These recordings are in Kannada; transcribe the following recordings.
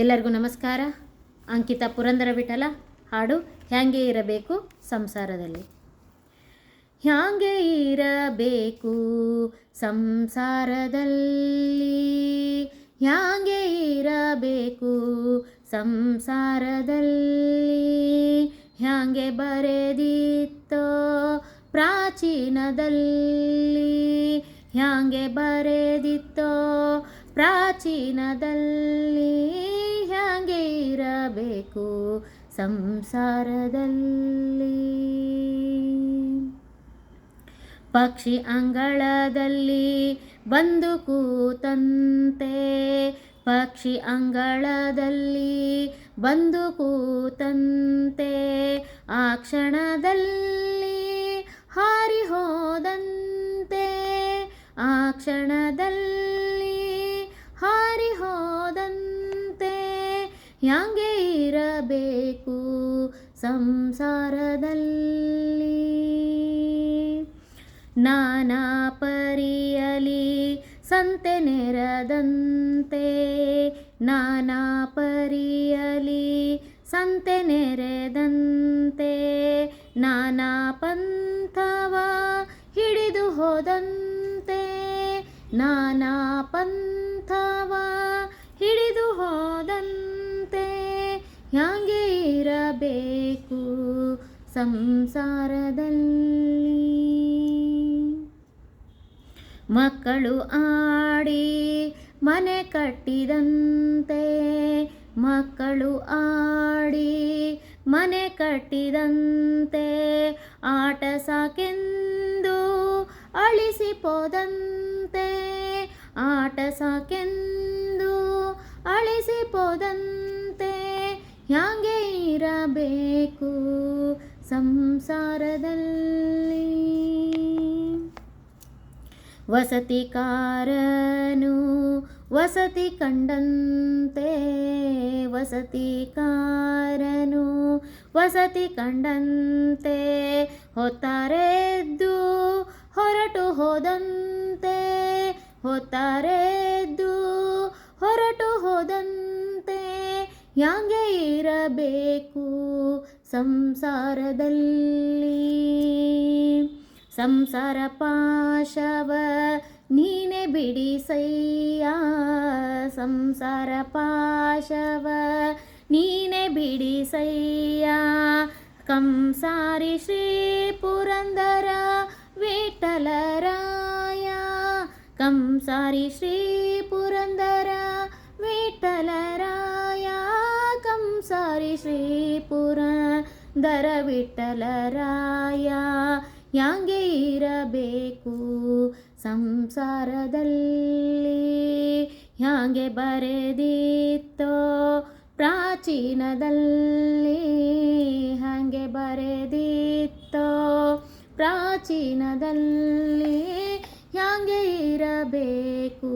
ಎಲ್ಲರಿಗೂ ನಮಸ್ಕಾರ. ಅಂಕಿತ ಪುರಂದರ ವಿಠಲ ಹಾಡು ಹ್ಯಾಂಗೆ ಇರಬೇಕು ಸಂಸಾರದಲ್ಲಿ. ಹ್ಯಾಂಗೆ ಇರಬೇಕು ಸಂಸಾರದಲ್ಲಿ. ಹ್ಯಾಂಗೆ ಇರಬೇಕು ಸಂಸಾರದಲ್ಲಿ. ಹ್ಯಾಂಗೆ ಬರೆದಿತ್ತೋ ಪ್ರಾಚೀನದಲ್ಲಿ. ಹ್ಯಾಂಗೆ ಬರೆದಿತ್ತೋ ಪ್ರಾಚೀನದಲ್ಲಿ. ಇರಬೇಕು ಸಂಸಾರದಲ್ಲಿ. ಪಕ್ಷಿ ಅಂಗಳದಲ್ಲಿ ಬಂದು ಕೂತಂತೆ, ಪಕ್ಷಿ ಅಂಗಳದಲ್ಲಿ ಬಂದು ಕೂತಂತೆ, ಆ ಕ್ಷಣದಲ್ಲಿ ಹಾರಿ ಹೋದಂತೆ, ಆ ಕ್ಷಣದಲ್ಲಿ ಹಾರಿ ಹೋದಂತೆ, ಹ್ಯಾಂಗೆ ಇರಬೇಕು ಸಂಸಾರದಲ್ಲಿ. ನಾನಾ ಪರಿಯಲಿ ಸಂತೆ ನೆರೆದಂತೆ, ನಾನಾ ಪರಿಯಲಿ ಸಂತೆ ನೆರೆದಂತೆ, ನಾನಾ ಪಂಥವ ಹಿಡಿದು ಹೋದಂತೆ, ನಾನಾ ಪಂಥವ ಹಿಡಿದು ಹೋದಂತೆ ಹ್ಯಾಂಗೆ ಇರಬೇಕು ಸಂಸಾರದಲ್ಲಿ? ಮಕ್ಕಳು ಆಡಿ ಮನೆ ಕಟ್ಟಿದಂತೆ, ಮಕ್ಕಳು ಆಡಿ ಮನೆ ಕಟ್ಟಿದಂತೆ, ಆಟ ಸಾಕೆಂದು ಅಳಿಸಿಪೋದಂತೆ, ಆಟ ಸಾಕೆಂದು ಅಳಿಸಿಪೋದಂತೆ. ಹ್ಯಾಂಗೆ ಇರಬೇಕು ಸಂಸಾರದಲ್ಲಿ? ವಸತಿಕಾರನು ವಸತಿ ಕಂಡಂತೆ ವಸತಿಕಾರನು ವಸತಿ ಕಂಡಂತೆ ಹೊತ್ತಾರೆದ್ದು ಹೊರಟು ಹೋದಂತೆ ಹೊತ್ತಾರೆದ್ದು ಹ್ಯಾಂಗೆ ಇರಬೇಕು ಸಂಸಾರದಲ್ಲಿ? ಸಂಸಾರ ಪಾಶವ ನೀನೆ ಬಿಡಿಸಯ್ಯ ಸಂಸಾರ ಪಾಶವ ನೀನೆ ಬಿಡಿಸಯ್ಯ ಕಂಸಾರಿ ಶ್ರೀ ಪುರಂದರ ವಿಠಲರಾಯ. ಕಂಸಾರಿ ಶ್ರೀ ಪುರಂದರ ವಿಠಲರಾಯ. ಕಂಸಾರಿ ಶ್ರೀ ಪುರಂದರ ವಿಠಲರಾಯ ಹ್ಯಾಂಗೆ ಇರಬೇಕು ಸಂಸಾರದಲ್ಲಿ? ಹ್ಯಾಂಗೆ ಬರೆದಿತ್ತೋ ಪ್ರಾಚೀನದಲ್ಲಿ? ಹಾಗೆ ಬರೆದಿತ್ತೋ ಪ್ರಾಚೀನದಲ್ಲಿ? ಹ್ಯಾಂಗೆ ಇರಬೇಕು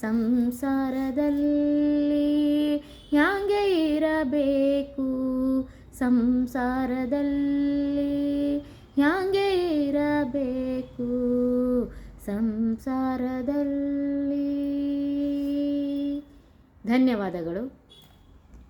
ಸಂಸಾರದಲ್ಲಿ? ಇರಬೇಕು ಸಂಸಾರದಲ್ಲಿ. ಹ್ಯಾಂಗೆ ಇರಬೇಕು ಸಂಸಾರದಲ್ಲಿ. ಧನ್ಯವಾದಗಳು.